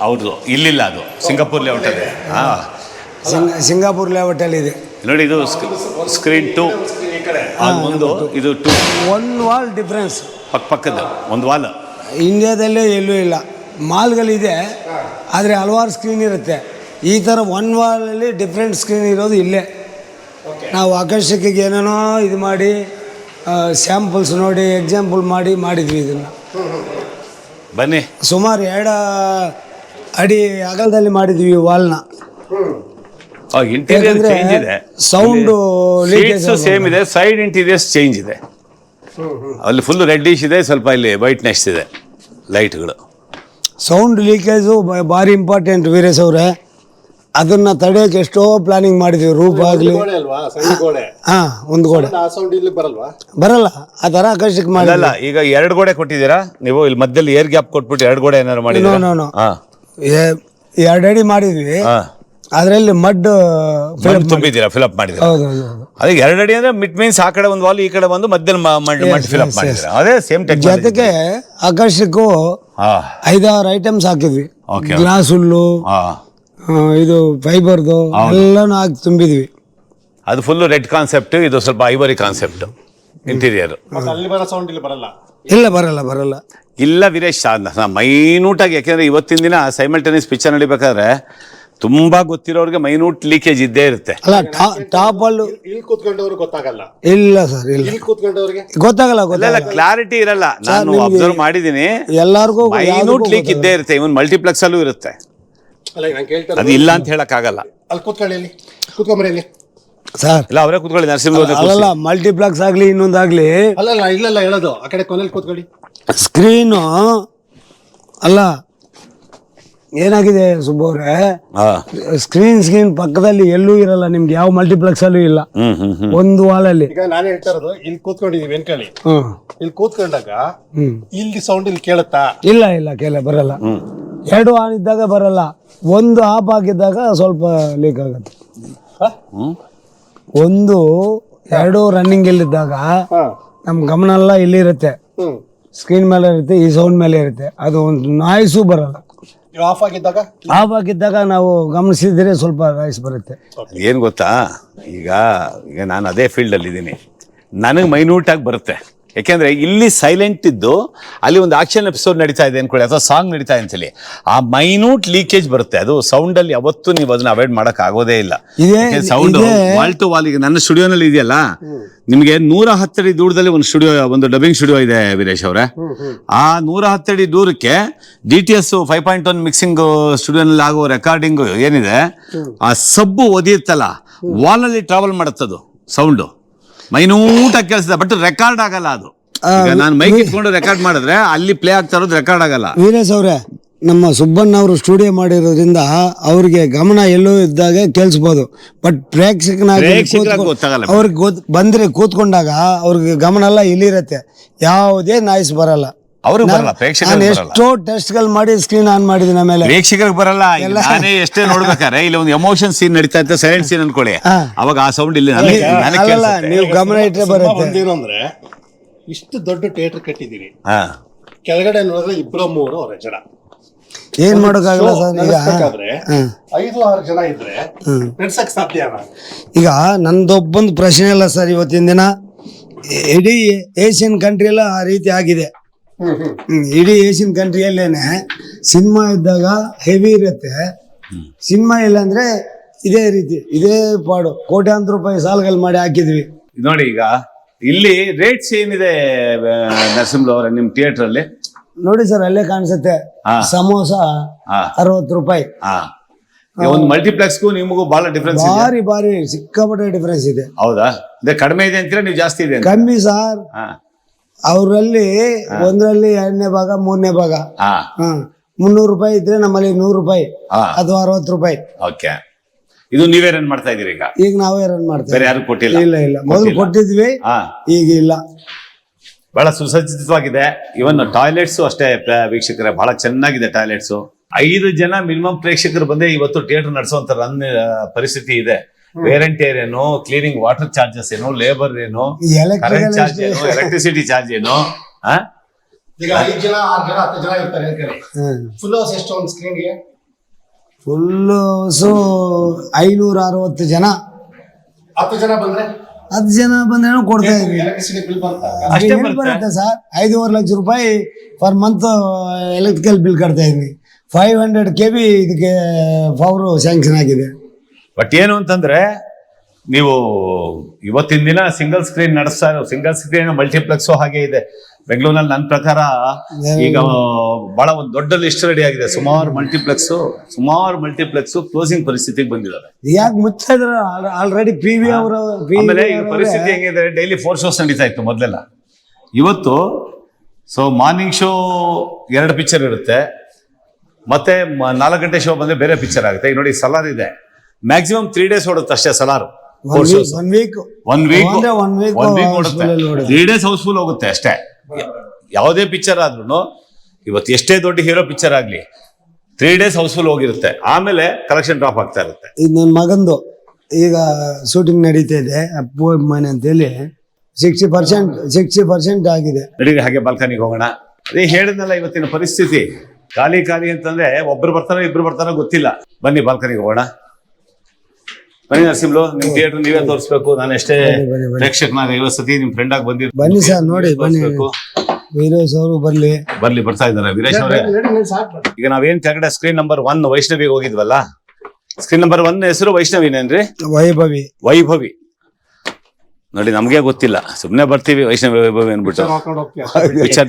ಅವ್ರದ್ದು ಇಲ್ಲಿಲ್ಲ ಅದು. ಸಿಂಗಾಪುರ್ ಲೇಔಟ್ ಅಲ್ಲಿ. ಹಾ. ಸಿಂಗ- ಸಿಂಗಾಪುರ್ ಲೇಔಟ್ ಅಲ್ಲಿ ಇದೆ. ನೋಡಿ ಇದು ಸ್ಕ್ರೀನ್ ಟು ಒಂದು ಇದು ಟು ಒನ್ ವಾಲ್ ಡಿಫ್ರೆನ್ಸ್ ಪಕ್ಕ ಪಕ್ಕದ. ಒಂದು ವಾಲ್ ಇಂಡಿಯಾದಲ್ಲೇ ಎಲ್ಲೂ ಇಲ್ಲ. ಮಾಲ್ಗಳಿದೆ ಆದರೆ ಹಲವಾರು ಸ್ಕ್ರೀನ್ ಇರುತ್ತೆ. ಈ ಥರ ಒನ್ ವಾಲಲ್ಲಿ ಡಿಫ್ರೆಂಟ್ ಸ್ಕ್ರೀನ್ ಇರೋದು ಇಲ್ಲೇ. ನಾವು ಆಕರ್ಷಕಿಗೆ ಏನೇನೋ ಇದು ಮಾಡಿ ಸ್ಯಾಂಪಲ್ಸ್ ನೋಡಿ ಎಕ್ಸಾಂಪಲ್ ಮಾಡಿ ಮಾಡಿದ್ವಿ ಇದನ್ನು. ಬನ್ನಿ. ಸುಮಾರು ಎರಡು ಅಡಿ ಅಗಲದಲ್ಲಿ ಮಾಡಿದ್ವಿ ವಾಲ್ನ ಇಂಟೀರಿಯರ್ ಚೇಂಜ್ ಇದೆ. sound leakage ಸೇಮ್ ಇದೆ ಸೈಡ್ ಇಂಟೀರಿಯರ್ಸ್ ಚೇಂಜ್ ಇದೆ. ಅಲ್ಲಿ ಫುಲ್ ರೆಡ್ಡಿಶ್ ಇದೆ ಸ್ವಲ್ಪ ಇಲ್ಲಿ ವೈಟ್ನೆಸ್ ಇದೆ ಲೈಟ್ಗಳು ಸೌಂಡ್ ಲೀಕೇಜು ಭಾರಿ ಇಂಪಾರ್ಟೆಂಟ್ ವೀರೇಶ್ ಅವರೇ. ಅದನ್ನ ತಡೆಯೋಕೆ ಎಷ್ಟೋ ಪ್ಲಾನಿಂಗ್ ಮಾಡಿದ್ವಿ ರೂಪ್ ಆಗಲಿ. ಹಾಂ ಒಂದು ಗೋಡೆ. ಆ ಸೌಂಡ್ ಇಲ್ಲಿ ಬರಲ್ವಾ? ಬರಲ್ಲ ಆ ಥರ ಆಕರ್ಷಕ ಮಾಡಲ್ಲ ಈಗ ಎರಡು ಗೋಡೆ ಕೊಟ್ಟಿದ್ದೀರಾ? ನೀವು ಇಲ್ಲಿ ಮಧ್ಯದಲ್ಲಿ ಏರ್ ಗ್ಯಾಪ್ ಕೊಟ್ಬಿಟ್ಟು ಎರಡು ಗೋಡೆ ಏನಾದ್ರು ಮಾಡಿ ಮಾಡಿದ್ದೀರಾ ನೋ ನೋ ಹಾ. ಎರಡು ಅಡಿ ಮಾಡಿದ್ವಿ. ಹಾ. ಅದರಲ್ಲಿ ಮಡ್ ಮಣ್ಣು ತುಂಬಿದ್ದೀರಾ? ಫಿಲಪ್ ಮಾಡಿದ್ದೀರಾ? ಹೌದು ಹೌದು ಹೌದು. ಅದೇ ಎರಡು ಅಡಿ ಅಂದ್ರೆ ಮಿಟ್ ಮೀನ್ಸ್ ಆ ಕಡೆ ಒಂದು ವಾಲ್ ಈ ಕಡೆ ಬಂದು ಮಧ್ಯದಲ್ಲಿ ಮಣ್ಣು ಫಿಲಪ್ ಮಾಡಿದ್ದೀರಾ? ಅದೇ ಸೇಮ್ ಟೆಕ್ನಾಲಜಿ ಜೊತೆಗೆ ಆಕರ್ಷಕ್ಕೂ ಐದಾರು ಐಟಮ್ಸ್ ಹಾಕಿದ್ವಿ. ಓಕೆ ಗ್ಲಾಸ್ ಹುಲ್ಲು ಹಾ. ಆ, ಇದು ಫೈಬರ್ದು ಎಲ್ಲಾನು ಹಾಕಿ ತುಂಬಿದ್ವಿ. ಅದು ಫುಲ್ ರೆಡ್ ಕಾನ್ಸೆಪ್ಟ್ ಇದು ಸ್ವಲ್ಪ ಐವರಿ ಕಾನ್ಸೆಪ್ಟ್ ಇಂಟೀರಿಯರ್ ಮತ್ತೆ ಅಲ್ಲಿ ಬರೋ ಸೌಂಡ್ ಇಲ್ಲಿ ಬರಲ್ಲ. ಇಲ್ಲ ಬರಲ್ಲ ಬರಲ್ಲ. ಇಲ್ಲ ವೀರೇಶ್ ಮೈನ್ಯೂಟ್ ಆಗಿ. ಯಾಕೆಂದ್ರೆ ಇವತ್ತಿನ ದಿನ ಸೈಮಲ್ಟೇನಿಯಸ್ ಪಿಕ್ಚರ್ ನಡಿಬೇಕಾದ್ರೆ ತುಂಬಾ ಗೊತ್ತಿರೋರಿಗೆ ಮೈನೂಟ್ ಲೀಕೇಜ್ ಇದ್ದೇ ಇರುತ್ತೆ. ಅಲ್ಲ ಟಾಪ್ ಅಲ್ಲೂ ಇಲ್ಲಿ ಕೂತ್ಕೊಂಡವ್ರಿಗೆ ಗೊತ್ತಾಗಲ್ಲ. ಇಲ್ಲ ಸರ್ ಇಲ್ಲ. ಇಲ್ಲಿ ಕೂತ್ಕೊಂಡವ್ರಿಗೆ? ಗೊತ್ತಾಗಲ್ಲ ಗೊತ್ತಾಗಲ್ಲ. ಕ್ಲಾರಿಟಿ ಇರಲ್ಲ. ನಾನು ನಿಮ್ಗೆ- ಅಬ್ಸರ್ವ್ ಮಾಡಿದೀನಿ. ಎಲ್ಲಾರ್ಗೂ ಮೈನೂಟ್ ಲೀಕ್ ಇದ್ದೇ ಇರುತ್ತೆ. ಇವನ್ ಮಲ್ಟಿಪ್ಲೆಕ್ಸ್ ಅಲ್ಲೂ ಇರುತ್ತೆ. ಅಲ್ಲ ನಾನು ಕೇಳ್ತಾರೆ ಅದು ಇಲ್ಲ ಅಂತ ಹೇಳಕ್ ಆಗಲ್ಲ ಅಲ್ಲಿ ಕೂತ್ಕೊಳ್ಳಿ ಕೂತ್ಕೊಂಬರಿ ಇಲ್ಲಿ. ಸರ್. ಇಲ್ಲ ಅವರೇ ಕೂತ್ಕೊಳ್ಳಿ ನರಸಿಂಹ ಅಲ್ಲಲ್ಲ ಮಲ್ಟಿಪ್ಲೆಕ್ಸ್ ಆಗಲಿ ಇನ್ನೊಂದಾಗ್ಲಿ. ಅಲ್ಲ ಅಲ್ಲ ಇಲ್ಲಲ್ಲ ಹೇಳೋದು. ಆ ಕಡೆ ಕೊನೆಯಲ್ಲಿ ಕೂತ್ಕೊಳ್ಳಿ. ಸ್ಕ್ರೀನು ಅಲ್ಲ ಏನಾಗಿದೆ ಸುಬ್ಬವ್ರೆ ಅವ್ರೆ? ಸ್ಕ್ರೀನ್ ಸ್ಕ್ರೀನ್ ಪಕ್ಕದಲ್ಲಿ ಎಲ್ಲೂ ಇರಲ್ಲ ನಿಮ್ಗೆ ಯಾವ ಮಲ್ಟಿಪ್ಲೆಕ್ಸ್ ಅಲ್ಲೂ ಇಲ್ಲ. ಒಂದು ವಾಲಲ್ಲಿ ಈಗ ನಾನು ಹೇಳ್ತಾ ಇರೋದು ಇಲ್ಲಿ ಕೂತ್ಕೊಂಡಿದೀವಿ ಅನ್ಕೊಳ್ಳಿ ಇಲ್ಲಿ ಕೂತ್ಕೊಂಡಾಗ ಇಲ್ಲಿ ಸೌಂಡ್ ಇಲ್ಲಿ ಕೇಳುತ್ತಾ? ಇಲ್ಲ ಇಲ್ಲ ಕೇಳ ಬರಲ್ಲ. ಎರಡು ಆನ್ ಇದ್ದಾಗ ಬರಲ್ಲ. ಒಂದು ಆಫ್ ಆಗಿದ್ದಾಗ ಸ್ವಲ್ಪ ಲೀಕ್ ಆಗುತ್ತೆ. ಹ್ಮ್. ಒಂದು ಎರಡು ರನ್ನಿಂಗ್ ಇಲ್ಲಿದ್ದಾಗ ನಮ್ ನಮ್ಮ ಗಮನ ಎಲ್ಲ ಇಲ್ಲಿರುತ್ತೆ ಇರುತ್ತೆ. ಸ್ಕ್ರೀನ್ ಮೇಲೆ ಇರುತ್ತೆ ಈ ಸೌಂಡ್ ಮೇಲೆ ಇರುತ್ತೆ. ಅದು ಒಂದು ನಾಯ್ಸು ಬರಲ್ಲ. ಆಫ್ ಆಗಿದ್ದಾಗ? ಆಫ್ ಆಗಿದ್ದಾಗ ನಾವು ಗಮನಿಸಿದ್ರೆ ಸ್ವಲ್ಪ ರೈಸ್ ಬರುತ್ತೆ. ಏನು ಗೊತ್ತಾ? ಈಗ ಈಗ ನಾನು ಅದೇ ಫೀಲ್ಡ್ ಅಲ್ಲಿ ಇದ್ದೀನಿ ನನಗೆ ಮೈನ್ಯೂಟಾಗಿ ಬರುತ್ತೆ. ಯಾಕೆಂದ್ರೆ ಇಲ್ಲಿ ಸೈಲೆಂಟ್ ಇದ್ದು ಅಲ್ಲಿ ಒಂದು ಆಕ್ಷನ್ ಎಪಿಸೋಡ್ ನಡೀತಾ ಇದೆ ಅನ್ಕೊಳ್ಳಿ ಅಥವಾ ಸಾಂಗ್ ನಡೀತಾ ಇದೆ ಅಂತೇಳಿ. ಆ ಮೈನ್ಯೂಟ್ ಲೀಕೇಜ್ ಬರುತ್ತೆ. ಅದು ಸೌಂಡ್ ಅಲ್ಲಿ ಯಾವತ್ತೂ ನೀವು ಅದನ್ನ ಅವಾಯ್ಡ್ ಮಾಡಕ್ ಆಗೋದೇ ಇಲ್ಲ. ಇದೇ ಸೌಂಡ್ ವಾಲ್ ಟು ವಾಲ್ ಈಗ ನನ್ನ ಸ್ಟುಡಿಯೋನಲ್ಲಿ ಇದೆಯಲ್ಲ? ನಿಮಗೆ ನೂರ ಹತ್ತಡಿ ದೂರದಲ್ಲಿ ಒಂದು ಸ್ಟುಡಿಯೋ ಒಂದು ಡಬ್ಬಿಂಗ್ ಸ್ಟುಡಿಯೋ ಇದೆ ವೀರೇಶ್ ಅವರೇ. ಆ ನೂರ ಹತ್ತಡಿ ದೂರಕ್ಕೆ D T S five point one mixing ಸ್ಟುಡಿಯೋನಲ್ಲಿ ಆಗೋ ರೆಕಾರ್ಡಿಂಗ್ ಏನಿದೆ? ಆ ಸಬ್ಬು ಒದಿಯುತ್ತಲ್ಲ? ಅಲ್ಲಿ ಟ್ರಾವೆಲ್ ಮಾಡುತ್ತದು ಸೌಂಡು ಮೈನೂಟಾಗಿ ಕೆಲಸ ಬಟ್ ರೆಕಾರ್ಡ್ ಆಗಲ್ಲ ಅದು. ನಾನು ಮೈಕ್ ಇಟ್ಕೊಂಡು ರೆಕಾರ್ಡ್ ಮಾಡಿದ್ರೆ ಅಲ್ಲಿ ಪ್ಲೇ ಆಗ್ತಾ ಇರೋದು ರೆಕಾರ್ಡ್ ಆಗಲ್ಲ. ವೀರೇಶ್ ಅವರೇ ನಮ್ಮ ಸುಬ್ಬಣ್ಣ ಅವರು ಸ್ಟುಡಿಯೋ ಮಾಡಿರೋದ್ರಿಂದ ಅವ್ರಿಗೆ ಗಮನ ಎಲ್ಲೋ ಇದ್ದಾಗ ಕೇಳಿಸ್ಬೋದು. ಬಟ್ ಪ್ರೇಕ್ಷಕನಾಗಿ ಪ್ರೇಕ್ಷಕರಾಗಿ ಗೊತ್ತಾಗಲ್ಲ. ಅವ್ರಿಗೆ ಗೊತ್ ಬಂದ್ರೆ ಕೂತ್ಕೊಂಡಾಗ ಅವ್ರಿಗೆ ಗಮನ ಎಲ್ಲ ಇಲ್ಲಿರತ್ತೆ. ಯಾವುದೇ ನಾಯ್ಸ್ ಬರಲ್ಲ. ಅವ್ರಿಗೆ ಬರಲ್ಲ ನಾನು ಪ್ರೇಕ್ಷಕರಿಗೆ ಬರಲ್ಲ. ಎಷ್ಟೋ ಟೆಸ್ಟ್ಗಳು ಮಾಡಿ ಸ್ಕ್ರೀನ್ ಆನ್ ಮಾಡಿದ್ದೀನಿ ಆಮೇಲೆ ಪ್ರೇಕ್ಷಕರಿಗೆ ಬರಲ್ಲ ಈಗ ನಾನೇ ಎಷ್ಟೇ ನೋಡ್ಬೇಕಾರೆ ಇಲ್ಲಿ ಒಂದು ಎಮೋಷನ್ ಸೀನ್ ನಡೀತಾ ಇತ್ತು ಸೈಲೆಂಟ್ ಸೀನ್ ಅನ್ಕೊಳ್ಳಿ. ಅವಾಗ ಆ ಸೌಂಡ್ ಇಲ್ಲಿ ನನಗೆ ನನಗೆ ಅಲ್ಲಲ್ಲ ಕೇಳಿಸುತ್ತೆ. ನೀವು ಗಮನ ಇಟ್ಟರೆ ಬರುತ್ತೆ. ಒಂದೇನು ಅಂದ್ರೆ ಇಷ್ಟು ದೊಡ್ಡ ಥಿಯೇಟರ್ ಕಟ್ಟಿದ್ದೀರಿ. ಹಾ. ಕೆಳಗಡೆ ನೋಡಿದ್ರೆ ಇಬ್ರೋ ಮೂರು ಅವರ ಜನ. ಏನ್ ಮಾಡೋಕ್ಕಾಗಲ್ಲ ಸರ್ ಈಗ ನಡೆಸ್ಬೇಕಾದ್ರೆ ಹ್ಮ್. ಐದು ಆರು ಜನ ಇದ್ರೆ ನಡ್ಸಕ್ ಸಾಧ್ಯನಾ ಈಗ ನಂದೊಬ್ಬೊಂದು ಪ್ರಶ್ನೆ ಇಲ್ಲ ಸರ್ ಇವತ್ತಿನ ದಿನ. ಇಡೀ ಏಷ್ಯನ್ ಕಂಟ್ರಿ ಎಲ್ಲ ಆ ರೀತಿ ಆಗಿದೆ. ಇಡೀ ಏಷ್ಯನ್ ಕಂಟ್ರಿಯಲ್ಲೇನೆ ಸಿನಿಮಾ ಇದ್ದಾಗ ಹೆವಿ ಇರುತ್ತೆ. ಸಿನಿಮಾ ಇಲ್ಲ ಅಂದ್ರೆ ಇದೇ ರೀತಿ ಇದೇ ಪಾಡು. ಕೋಟ್ಯಾಂತರ ರೂಪಾಯಿ ಸಾಲಗಳು ಮಾಡಿ ಹಾಕಿದ್ವಿ. ನೋಡಿ ಈಗ ಇಲ್ಲಿ ರೇಟ್ಸ್ ಏನಿದೆ ನರಸಿಂಹ ಅವರ ನಿಮ್ ಥಿಯೇಟರ್ ಅಲ್ಲಿ. ನೋಡಿ ಸರ್ ಅಲ್ಲೇ ಕಾಣಿಸುತ್ತೆ. ಹಾ. ಸಮೋಸ ಹಾ. ಅರವತ್ತು ರೂಪಾಯಿ. ಹಾ. ಈಗ ಒಂದು ಮಲ್ಟಿಪ್ಲೆಕ್ಸ್ಗೂ ನಿಮಗೂ ಬಹಳ ಡಿಫ್ರೆನ್ಸ್ ಇದೆ. ಭಾರಿ ಭಾರಿ ಸಿಕ್ಕಾಪಟ್ಟೆ ಡಿಫರೆನ್ಸ್ ಇದೆ. ಹೌದಾ? ಇದೆ ಕಡಿಮೆ ಇದೆ ಅಂತೀರಾ ನೀವು ಜಾಸ್ತಿ ಇದೆ ಅಂತ ಕಮ್ಮಿ ಸರ್. ಹಾ. ಅವರಲ್ಲಿ ಒಂದರಲ್ಲಿ ಎರಡನೇ ಭಾಗ ಮೂರನೇ ಭಾಗ. ಹಾ. ಮುನ್ನೂರು ರೂಪಾಯಿ ಇದ್ರೆ ನಮ್ಮಲ್ಲಿ ನೂರು ರೂಪಾಯಿ ಹಾ. ಅಥವಾ ಅರವತ್ತು ರೂಪಾಯಿ. ಓಕೆ. ಇದು ನೀವೇ ರನ್ ಮಾಡ್ತಾ ಇದೀರಿ ಈಗ? ಈಗ ನಾವೇ ರನ್ ಮಾಡ್ತೀವಿ. ಯಾರು ಕೊಟ್ಟಿಲ್ಲ? ಇಲ್ಲ ಇಲ್ಲ. ಮೊದಲು ಕೊಟ್ಟಿದ್ವಿ ಹಾ. ಈಗ ಇಲ್ಲ. ಬಹಳ ಸುಸಜ್ಜಿತವಾಗಿದೆ. ಇವನ್ ಟಾಯ್ಲೆಟ್ಸ್ ಅಷ್ಟೇ ಪ್ರ- ವೀಕ್ಷಕರೇ ಬಹಳ ಚೆನ್ನಾಗಿದೆ ಟಾಯ್ಲೆಟ್ಸ್ ಐದು ಜನ ಮಿನಿಮಮ್ ಪ್ರೇಕ್ಷಕರು ಬಂದೇ ಇವತ್ತು ಥಿಯೇಟರ್ ನಡೆಸುವಂತ ರನ್ ಪರಿಸ್ಥಿತಿ ಇದೆ. ವೇರಂಟಿಯರ್ ಏನು ಕ್ಲೀನಿಂಗ್ ವಾಟರ್ ಚಾರ್ಜಸ್ ಏನು ಲೇಬರ್ ಏನು ಕರೆಂಟ್ ಚಾರ್ಜ್ ಏನು ಎಲೆಕ್ಟ್ರಿಸಿಟಿ ಚಾರ್ಜ್ ಏನು? ಈಗ ಐದು ಜನ ಆರು ಜನ ಹತ್ತು ಜನ ಇರ್ತಾರೆ ಫುಲ್ ಹೌಸ್ ಎಷ್ಟು ಒಂದು ಸ್ಕ್ರೀನ್ಗೆ ಫುಲ್ಲು ಸೊ ಐನೂರ ಅರವತ್ತು ಜನ. ಹತ್ತು ಜನ ಬಂದ್ರೆ? ಹತ್ತು ಜನ ಬಂದ್ರೆ ಕೊಡ್ತಾ ಇದ್ವಿ. ಎಲೆಕ್ಟ್ರಿಸಿಟಿ ಬಿಲ್ ಬರುತ್ತಾ? ಅಷ್ಟೇ ಬರುತ್ತೆ. ಬರುತ್ತೆ ಸರ್? ಐದೂವರೆ ಲಕ್ಷ ರೂಪಾಯಿ ಪರ್ ಮಂತ್ ಎಲೆಕ್ಟ್ರಿಕಲ್ ಬಿಲ್ ಕಟ್ತಾ ಇದ್ದೀನಿ ಫೈವ್ ಹಂಡ್ರೆಡ್ ಕೆ ಬಿ ಇದಕ್ಕೆ ಪವರ್ ಸ್ಯಾಂಕ್ಷನ್ ಆಗಿದೆ. ಬಟ್ ಏನು ಅಂತಂದ್ರೆ ನೀವು ಇವತ್ತಿನ ದಿನ ಸಿಂಗಲ್ ಸ್ಕ್ರೀನ್ ನಡೆಸ್ತಾ ಇರೋ ಸಿಂಗಲ್ ಸ್ಕ್ರೀನ್ ಮಲ್ಟಿಪ್ಲೆಕ್ಸ್ ಹಾಗೆ ಇದೆ. ಬೆಂಗಳೂರಿನಲ್ಲಿ ನನ್ನ ಪ್ರಕಾರ ಈಗ ಬಹಳ ಒಂದು ದೊಡ್ಡ ಲಿಸ್ಟ್ ರೆಡಿ ಆಗಿದೆ. ಸುಮಾರು ಮಲ್ಟಿಪ್ಲೆಕ್ಸ್ ಸುಮಾರು ಮಲ್ಟಿಪ್ಲೆಕ್ಸ್ ಕ್ಲೋಸಿಂಗ್ ಪರಿಸ್ಥಿತಿಗೆ ಬಂದಿದ್ದಾರೆ. ಯಾಕೆ ಮುಚ್ಚಾ ಇದ್ರ ಆಲ್ರೆಡಿ ಪಿ ವಿ ಅವರು ಆಮೇಲೆ ಈಗ ಪರಿಸ್ಥಿತಿ ಹೆಂಗಿದೆ? ಡೈಲಿ ಫೋರ್ ಶೋಸ್ ನಡೀತಾ ಇತ್ತು ಮೊದಲೆಲ್ಲ. ಇವತ್ತು ಸೊ ಮಾರ್ನಿಂಗ್ ಶೋ ಎರಡು ಪಿಕ್ಚರ್ ಇರುತ್ತೆ. ಮತ್ತೆ ನಾಲ್ಕು ಗಂಟೆ ಶೋ ಬಂದ್ರೆ ಬೇರೆ ಪಿಕ್ಚರ್ ಆಗುತ್ತೆ. ಈಗ ನೋಡಿ ಸಲಾರ್ ಇದೆ. ಮ್ಯಾಕ್ಸಿಮಮ್ ತ್ರೀ ಡೇಸ್ ಓಡುತ್ತೆ ಅಷ್ಟೇ Salaar one week one week one week ಓಡುತ್ತೆ. ತ್ರೀ ಡೇಸ್ ಹೌಸ್ಫುಲ್ ಹೋಗುತ್ತೆ ಅಷ್ಟೇ. ಯಾವುದೇ ಪಿಕ್ಚರ್ ಆದ್ರೂ ಇವತ್ತು ಎಷ್ಟೇ ದೊಡ್ಡ ಹೀರೋ ಪಿಕ್ಚರ್ ಆಗ್ಲಿ ತ್ರೀ ಡೇಸ್ ಹೌಸ್ಫುಲ್ ಹೋಗಿರುತ್ತೆ. ಆಮೇಲೆ ಕಲೆಕ್ಷನ್ ಡ್ರಾಪ್ ಆಗ್ತಾ ಇರುತ್ತೆ. ನನ್ನ ಮಗಂದು. ಈಗ ಶೂಟಿಂಗ್ ನಡೀತಾ ಇದೆ. ಅಪ್ಪು ಮನೆ ಅಂತೇಳಿ ಸಿಕ್ಸ್ಟಿ ಪರ್ಸೆಂಟ್ ಸಿಕ್ಸ್ಟಿ ಪರ್ಸೆಂಟ್ ಆಗಿದೆ. ನಡೀರಿ ಹಾಗೆ ಬಾಲ್ಕನಿಗೆ ಹೋಗೋಣ. ಅದೇ ಹೇಳಿದ್ನಲ್ಲ ಇವತ್ತಿನ ಪರಿಸ್ಥಿತಿ. ಖಾಲಿ ಖಾಲಿ ಅಂತಂದ್ರೆ ಒಬ್ರು ಬರ್ತಾರೋ ಇಬ್ರು ಬರ್ತಾರೋ ಗೊತ್ತಿಲ್ಲ. ಬನ್ನಿ ಬಾಲ್ಕನಿಗೆ ಹೋಗೋಣ. ಬನ್ನಿ ನರಸಿಂಹಲು ನಿಮ್ ಥಿಯೇಟರ್ ನೀವೇ ತೋರಿಸ್ಬೇಕು. ನಾನು ಎಷ್ಟೇ. ಪ್ರೇಕ್ಷಕನಾಗ ಐವತ್ತು ಸತಿ ನಿಮ್ ಫ್ರೆಂಡ್ ಆಗಿ ಬಂದಿರ್ ಬನ್ನಿ ಸರ್ ನೋಡಿ ಬನ್ನಿ. ವೀರೇಶ್ ಅವರು ಬರ್ಲಿ. ಬರ್ಲಿ ಬರ್ತಾ ಇದಾರೆ ವೀರೇಶ್ ಅವರೇ. ಈಗ ನಾವೇನ್ ಕೆಳಗಡೆ ಸ್ಕ್ರೀನ್ ನಂಬರ್ ಒನ್ ವೈಷ್ಣವಿಗೆ ಹೋಗಿದ್ವಲ್ಲ? ಸ್ಕ್ರೀನ್ ನಂಬರ್ ಒನ್ ಹೆಸರು ವೈಷ್ಣವಿನೇನ್ರಿ ವೈಭವಿ. ವೈಭವಿ. ನೋಡಿ ನಮ್ಗೆ ಗೊತ್ತಿಲ್ಲ. ಸುಮ್ನೆ ಬರ್ತೀವಿ ವೈಷ್ಣವಿ ವೈಭವಿ ಅನ್ಬಿಟ್ಟು ವಿಚಾರ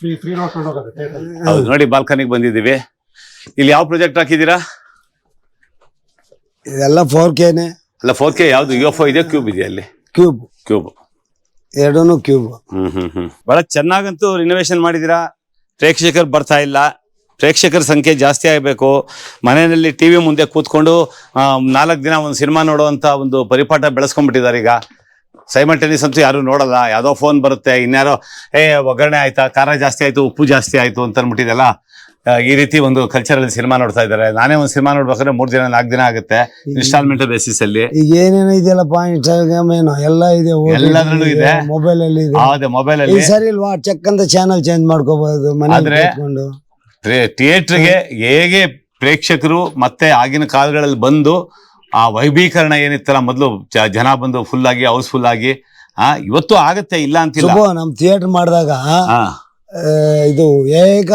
ಹೌದು ನೋಡಿ ಬಾಲ್ಕನಿಗೆ ಬಂದಿದ್ದೀವಿ. ಇಲ್ಲಿ ಯಾವ ಪ್ರಾಜೆಕ್ಟ್ ಹಾಕಿದ್ದೀರಾ? ಇದೆಲ್ಲ ಫೋರ್ ಕೆನೆ ಅಲ್ಲ ಫೋರ್ ಕೆ ಯಾವ್ದು ಯು ಎಫ್ ಇದೆ ಕ್ಯೂಬ್ ಇದೆ ಅಲ್ಲಿ? ಕ್ಯೂಬ್ ಕ್ಯೂಬ್ ಎರಡೂ ಕ್ಯೂಬ್ ಹ್ಮ್ ಹ್ಮ್ ಹ್ಮ್. ಬಹಳ ಚೆನ್ನಾಗಂತೂ ರಿನೋವೇಷನ್ ಮಾಡಿದೀರಾ ಪ್ರೇಕ್ಷಕರು ಬರ್ತಾ ಇಲ್ಲ. ಪ್ರೇಕ್ಷಕರ ಸಂಖ್ಯೆ ಜಾಸ್ತಿ ಆಗಬೇಕು. ಮನೆಯಲ್ಲಿ ಟಿವಿ ಮುಂದೆ ಕೂತ್ಕೊಂಡು ನಾಲ್ಕು ದಿನ ಒಂದು ಸಿನಿಮಾ ನೋಡುವಂತ ಒಂದು ಪರಿಪಾಠ ಬೆಳೆಸ್ಕೊಂಡ್ಬಿಟ್ಟಿದ್ದಾರೆ ಈಗ. ಸೈಮಲ್ಟೇನಿಯಸ್ ಅಂತೂ ಯಾರು ನೋಡಲ್ಲ. ಯಾವುದೋ ಫೋನ್ ಬರುತ್ತೆ ಇನ್ಯಾರೋ ಏ ಒಗ್ಗರಣೆ ಆಯ್ತಾ? ಖಾರ ಜಾಸ್ತಿ ಆಯ್ತು ಉಪ್ಪು ಜಾಸ್ತಿ ಆಯ್ತು ಅಂತ ಅಂದ್ಬಿಟ್ಟಿದೆಲ್ಲ ಈ ರೀತಿ ಒಂದು ಕಲ್ಚರಲ್ಲಿ ಸಿನಿಮಾ ನೋಡ್ತಾ ಇದ್ದಾರೆ. ನಾನೇ ಒಂದು ಸಿನಿಮಾ ನೋಡ್ಬೇಕಾದ್ರೆ ಮೂರು ದಿನ ನಾಲ್ಕು ದಿನ ಆಗುತ್ತೆ ಇನ್ಸ್ಟಾಲ್ಮೆಂಟ್ ಬೇಸಿಸ್ ಅಲ್ಲಿ. ಈಗ ಏನೇನೋ ಇದೆಯಲ್ಲಪ್ಪ ಇನ್ಸ್ಟಾಗ್ರಾಮ್ ಏನೋ ಎಲ್ಲ ಇದೆ ಎಲ್ಲದ್ರಲ್ಲೂ ಇದೆ. ಮೊಬೈಲ್ ಅಲ್ಲಿ ಇದೆ. ಅದೇ ಮೊಬೈಲ್ ಅಲ್ಲಿ. ಸರಿ ಇಲ್ವಾ ಚೆಕ್ ಅಂತ ಚಾನಲ್ ಚೇಂಜ್ ಮಾಡ್ಕೋಬಹುದು ಮನೆ ಥಿಯೇಟ್ರಿಗೆ ಹೇಗೆ ಪ್ರೇಕ್ಷಕರು ಮತ್ತೆ ಆಗಿನ ಕಾಲಗಳಲ್ಲಿ ಬಂದು ಆ ವೈಭೀಕರಣ ಏನಿತ್ತಲ್ಲ ಮೊದಲು ಜನ ಬಂದು ಫುಲ್ ಆಗಿ ಹೌಸ್ಫುಲ್ ಆಗಿ ಇವತ್ತು ಆಗತ್ತೆ ಇಲ್ಲ ಅಂತಿಲ್ಲ. ಸುಬ್ಬು ನಮ್ ಥಿಯೇಟರ್ ಮಾಡಿದಾಗ ಇದು ಏಕ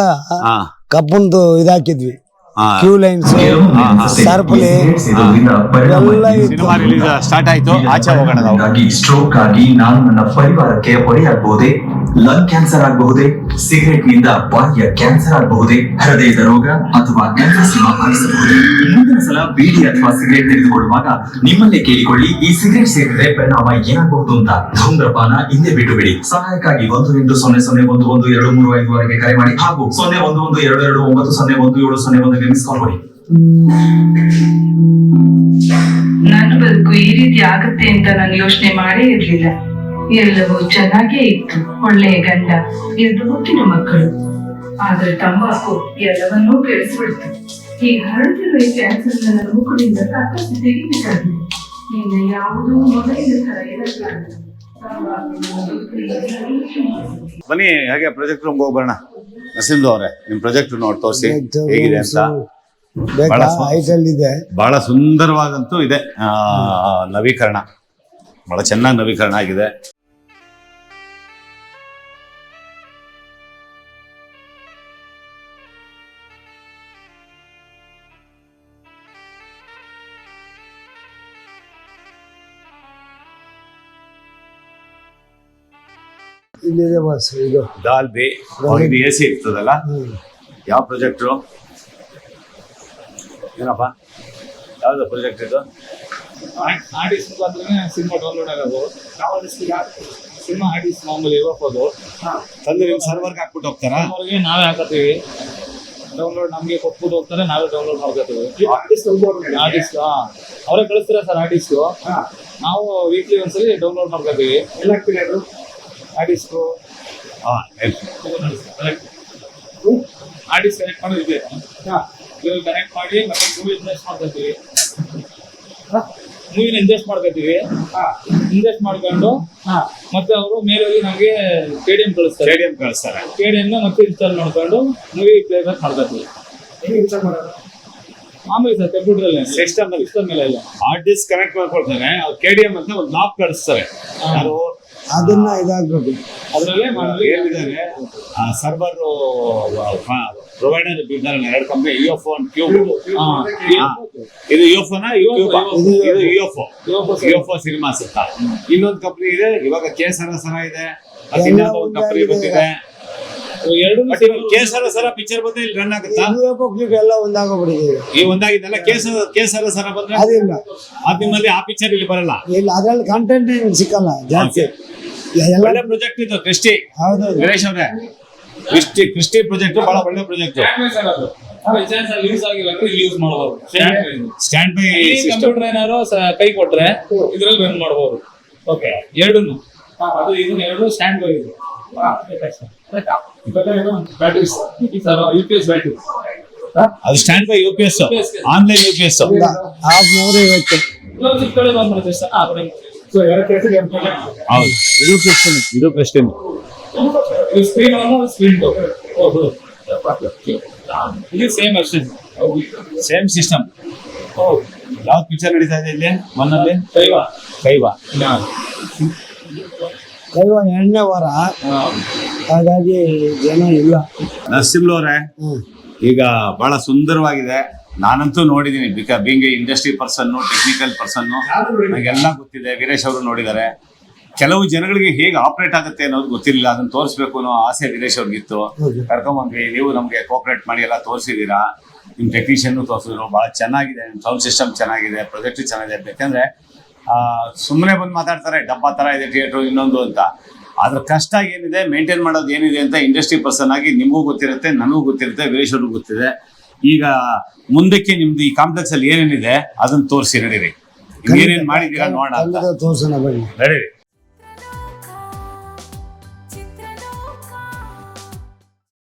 ಹಾ ಕಬ್ಬನ್ದು ಇದಾಕಿದ್ವಿ. ಕ್ಯೂ ಲೈನ್ಸ್ ಸರ್ಪಲಿ ಸಿನಿಮಾ ರಿಲೀಸ್ ಸ್ಟಾರ್ಟ್ ಆಯ್ತು ಆಚೆ ಹೋಗೋಣ ನಾವು ಸ್ಟ್ರೋಕ್ ಆಗಿ ನಾನು ನನ್ನ ಪರಿವಾರಕ್ಕೆ ಹೊರೆಯಾಗಬಹುದೇ ಲಂಗ್ ಕ್ಯಾನ್ಸರ್ ಆಗಬಹುದೇ ಸಿಗರೆಟ್ನಿಂದ ಬಾಯಿಯ ಕ್ಯಾನ್ಸರ್ ಆಗಬಹುದೇ ಹೃದಯದ ರೋಗ ಅಥವಾ ಆಗಿಸಬಹುದೇ ಮುಂದಿನ ಸಲ ಬೀಡಿ ಅಥವಾ ಸಿಗರೆಟ್ ತೆಗೆದುಕೊಳ್ಳುವಾಗ ನಿಮ್ಮಲ್ಲೇ ಕೇಳಿಕೊಳ್ಳಿ ಈ ಸಿಗರೆಟ್ ಸೇರಿದ್ರೆ ಪರಿಣಾಮ ಏನಾಗಬಹುದು ಅಂತ ಧೂಮ್ರಪಾನ ಹಿಂದೆ ಬಿಟ್ಟು ಬಿಡಿ ಸಹಾಯಕ್ಕಾಗಿ ಒಂದು ಎಂಟು ಸೊನ್ನೆ ಸೊನ್ನೆ ಒಂದು ಒಂದು ಎರಡು ಮೂರು ಐದು ವರೆಗೆ ಕರೆ ಮಾಡಿ ಹಾಗೂ ಸೊನ್ನೆ ಒಂದು ಒಂದು ಎರಡು ಎರಡು ಒಂಬತ್ತು ಸೊನ್ನೆ ಒಂದು ಏಳು ಸೊನ್ನೆ ಒಂದಕ್ಕೆ ಕೊಡಿ ನನ್ನ ಬದುಕು ಈ ರೀತಿ ಆಗುತ್ತೆ ಅಂತ ನಾನು ಯೋಚನೆ ಮಾಡೇ ಇರ್ಲಿಲ್ಲ. ಎಲ್ಲವೂ ಚೆನ್ನಾಗೇ ಇತ್ತು ಒಳ್ಳೆಯ ಗಂಡ ಎರಡು ಹುಟ್ಟಿನ ಮಕ್ಕಳು. ಆದ್ರೆ ತಂಬಾಕು ಎಲ್ಲವನ್ನೂ ಕೆಡಿಸ್ಬಿಡ್ತು. ಈ ಹರಡಿರುವ ಈ ಕ್ಯಾನ್ಸರ್ ನನ್ನ ಮುಖದಿಂದ ಸಾಕಷ್ಟು ತೆಗಿಬೇಕಾಗಿದೆ. ನಿನ್ನ ಯಾವುದೂ ಮೊದಲಿನ ತರ ಇರಲ್ಲ ಬನ್ನಿ ಹಾಗೆ ಪ್ರಾಜೆಕ್ಟ್ ರೂಮ್ಗೆ ಹೋಗೋಣ ನರಸಿಂಹ ಅವರೇ ನಿಮ್ ಪ್ರಾಜೆಕ್ಟ್ ನೋಡಿ ತೋರಿಸಿ ಹೇಗಿದೆ ಅಂತ. ಬಹಳ ಸುಂದರವಾದಂತೂ ಅಲ್ಲಿ ಇದೆ. ಬಹಳ ಸುಂದರವಾಗಂತೂ ಇದೆ ಆ, ನವೀಕರಣ. ಬಹಳ ಚೆನ್ನಾಗಿ ನವೀಕರಣ ಆಗಿದೆ. ಇಲ್ಲಿದೆ ಬಾಸ್ ಇದು. ದಾಲ್ಬಿ ಇದು ಎ ಸಿ ಇರ್ತದಲ್ಲ. ಯಾವ ಪ್ರೊಜೆಕ್ಟ್ರು ಏನಪ್ಪ? ಯಾವ್ದು ಪ್ರೊಜೆಕ್ಟ್ ಇದು? ಆರ್ಟಿಸ್ಟ್ ಮುಖಾಂತರನೇ ಸಿನಿಮಾ ಡೌನ್ಲೋಡ್ ಆಗೋದು ಸಿನಿಮಾ ಆಡಿಸ್ ಮಾಮೂಲಿ ಹೋಗೋದು ತಂದು ನಿಮ್ಮ ಸರ್ವರ್ಗೆ ಹಾಕ್ಬಿಟ್ಟು ಹೋಗ್ತಾರಾ? ಅವ್ರಿಗೆ ನಾವೇ ಹಾಕತ್ತೀವಿ. ಡೌನ್ಲೋಡ್ ನಮಗೆ ಕೊಟ್ಬಿಟ್ಟು ಹೋಗ್ತಾರೆ ನಾವೇ ಡೌನ್ಲೋಡ್ ಮಾಡ್ಕೋತೀವಿ. ಆರ್ಟಿಸ್ಟ್ ಅವರೇ ಕಳಿಸ್ತೀರಾ ಸರ್ ಆರ್ಟಿಸ್ಟ್ ನಾವು ವೀಕ್ಲಿ ಒಂದ್ಸರಿ ಡೌನ್ಲೋಡ್ ಮಾಡ್ಕೋತೀವಿ. ಆರ್ಟಿಸ್ಟು ಹಾ, ಆಡಿಸ್ ಕನೆಕ್ಟ್ ಮಾಡೋದು ಇದೆ. ಇವಾಗ ಕನೆಕ್ಟ್ ಮಾಡಿ ಮತ್ತೆ ಮೂವಿ ಇನ್ವೆಸ್ಟ್ ಮಾಡ್ಕೋತೀವಿ ಮೂವಿನ ಇನ್ವೆಸ್ಟ್ ಮಾಡ್ಕೋತೀವಿ ಇನ್ವೆಸ್ಟ್ ಮಾಡ್ಕೊಂಡು ಮತ್ತೆ ಅವರು ಮೇಲೆ ಹೋಗಿ ನಮಗೆ ಕೆ ಡಿ ಎಂ ಕಳಿಸ್ತಾರೆ. ಸ್ಟೇಡಿಯಂ ಕಳಿಸ್ತಾರೆ ಕೆ ಡಿ ಎಂ ಮತ್ತೆ ಇನ್ಸ್ಟಾಲ್ ಮಾಡ್ಕೊಂಡು ಮೂವಿ ಪ್ಲೇ ಬ್ಯಾಕ್ ಮಾಡೋಣ ಮಾಮೂಲಿ ಸರ್ ಕಂಪ್ಯೂಟರ್ ಅಲ್ಲಿ. ಸಿಸ್ಟಮ್ ಮೇಲೆ ಇಲ್ಲ. ಹಾರ್ಡ್ ಡಿಸ್ಕ್ ಕನೆಕ್ಟ್ ಮಾಡ್ಕೊಳ್ತಾರೆ ಅವ್ರು ಕೆ ಡಿ ಎಂ ಅಂತ ಒಂದು ಲಾಕ್ ಕಳಿಸ್ತಾರೆ. ಯಾರು ಅದನ್ನ ಇದಾಗಬೇಕು. ಅದರಲ್ಲೇ ಮಾಮೂಲಿ ಆ ಸರ್ವರ್ ಪ್ರೊವೈಡರ್ ಇದ್ದಾರಲ್ಲ ಎರಡು ಕಂಪನಿ ಯು ಎಫ್ ಕ್ಯೂಬ್ ಹಾ. ಇದು ಯು ಎಫ್ ಯು ಕ್ಯೂಬ್ ಇದು ಇದು U F UFO U F cinemas ಅಂತ ಇನ್ನೊಂದು ಕಂಪ್ನಿ ಇದೆ ಇವಾಗ ಕೆ ಸರ ಇದೆ. ಇನ್ನೊಂದು ಒಂದು ಕಂಪ್ನಿ. ಬಂದಿದೆ. ಕೇಸರ ಸರ ಪಿಕ್ಚರ್ ಬಂದ್ರೆ ಇಲ್ಲಿ ರನ್ ಆಗುತ್ತಾ? ಎಲ್ಲ ಒಂದಾಗೋಗ್ಬಿಟ್ಟಿದೆ. ಈ ಒಂದಾಗಿದ್ದಲ್ಲ ಕೆ ಸರ ಕೆ ಸರ ಬಂದ್ರೆ? ಅದಿಲ್ಲ. ಅದು ನಿಮ್ಮಲ್ಲಿ ಆ ಪಿಕ್ಚರ್ ಇಲ್ಲಿ ಬರಲ್ಲ. ಇಲ್ಲ ಅದ್ರಲ್ಲಿ ಕಂಟೆಂಟ್ ಏನು ಸಿಕ್ಕಲ್ಲ ಜಾಸ್ತಿ. ಒಳ್ಳೆ ಪ್ರಾಜೆಕ್ಟ್ ಇದು ಕ್ರಿಸ್ಟಿ. ಹೌದು ವೀರೇಶ್ ಅವ್ರೆ. ಕ್ರಿಸ್ಟಿ ಕ್ರಿಸ್ಟಿ ಪ್ರಾಜೆಕ್ಟ್ ಬಹಳ ಒಳ್ಳೆ ಪ್ರಾಜೆಕ್ಟ್ ಯೂಸ್ ಆಗಿಲ್ಲ ಅಂದ್ರೆ ಯೂಸ್ ಮಾಡಬಹುದು ಸ್ಟ್ಯಾಂಡ್ ಬೈ ಕಂಪ್ಯೂಟರ್ ಏನಾದ್ರು ಕೈ ಕೊಟ್ರೆ ಇದ್ರಲ್ಲಿ ರನ್ ಮಾಡಬಹುದು ಓಕೆ ಎರಡನ್ನು. ಅದು ಇದನ್ನ ಎರಡು ಸ್ಟ್ಯಾಂಡ್ ಬೈ ಇದು. ಅದು standby U P S online U P S ಇವತ್ತು ಹೌದು. ಇದು ಕ್ರಿಶ್ಚಿಯನ್ ಇದು ಕ್ರಿಶ್ಚಿಯನ್ ಇದು ಸ್ಕ್ರೀನ್ ಒನ್ ಸ್ಕ್ರೀನ್ ಟು ಓಹೋ ಇದು ಸೇಮ್ ಅಷ್ಟೇ. ಸೇಮ್ ಸಿಸ್ಟಮ್ ಯಾವ ಪಿಕ್ಚರ್ ನಡೀತಾ ಇದೆ ಇಲ್ಲಿ ದೈವ ಕೈವಾ. ಕೈವ. ಎಣ್ಣೆ ವಾರ. ಹಾಗಾಗಿ ಜನ ಇಲ್ಲ. ನರಸಿಂಹವ್ರೆ ಈಗ ಬಹಳ ಸುಂದರವಾಗಿದೆ. ನಾನಂತೂ ನೋಡಿದ್ದೀನಿ because being industry person technical person ನನಗೆಲ್ಲ ಗೊತ್ತಿದೆ. ವೀರೇಶ್ ಅವರು ನೋಡಿದ್ದಾರೆ. ಕೆಲವು ಜನಗಳಿಗೆ ಹೇಗೆ ಆಪರೇಟ್ ಆಗುತ್ತೆ ಅನ್ನೋದು ಗೊತ್ತಿರಲಿಲ್ಲ. ಅದನ್ನ ತೋರಿಸ್ಬೇಕು ಅನ್ನೋ ಆಸೆ ವೀರೇಶ್ ಅವ್ರಿಗಿತ್ತು. ಕರ್ಕೊಂಬಂದ್ವಿ, ನೀವು ನಮಗೆ ಕೋಆಪರೇಟ್ ಮಾಡಿ ಎಲ್ಲ ತೋರಿಸಿದ್ದೀರಾ? ನಿಮ್ಮ ಟೆಕ್ನಿಷಿಯನ್ ತೋರಿಸಿದ್ರು. ಭಾಳ ಚೆನ್ನಾಗಿದೆ. ನಿಮ್ಮ ಸೌಂಡ್ ಸಿಸ್ಟಮ್ ಚೆನ್ನಾಗಿದೆ. ಪ್ರೊಜೆಕ್ಟ್ ಚೆನ್ನಾಗಿದೆ. ಯಾಕಂದ್ರೆ ಸುಮ್ಮನೆ ಬಂದು ಮಾತಾಡ್ತಾರೆ, ಡಬ್ಬಾ ಥರ ಇದೆ ಥಿಯೇಟ್ರು ಇನ್ನೊಂದು ಅಂತ. ಅದ್ರ ಕಷ್ಟ ಏನಿದೆ? ಮೇಂಟೈನ್ ಮಾಡೋದು ಏನಿದೆ ಅಂತ ಇಂಡಸ್ಟ್ರಿ ಪರ್ಸನ್ ಆಗಿ ನಿಮಗೂ ಗೊತ್ತಿರುತ್ತೆ, ನನಗೂ ಗೊತ್ತಿರುತ್ತೆ, ವೀರೇಶ್ ಅವ್ರಿಗೂ ಗೊತ್ತಿದೆ. ಈಗ ಮುಂದಕ್ಕೆ ನಿಮ್ದು ಈ ಕಾಂಪ್ಲೆಕ್ಸ್ ಅಲ್ಲಿ ಏನೇನಿದೆ ಅದನ್ನ ತೋರಿಸಿ ನಡೀರಿ. ಏನೇನ್ ಮಾಡಿದೀರಾ ನೋಡೋಣ ತೋರಿಸೋಣ ಬನ್ನಿ. ನಡೀರಿ.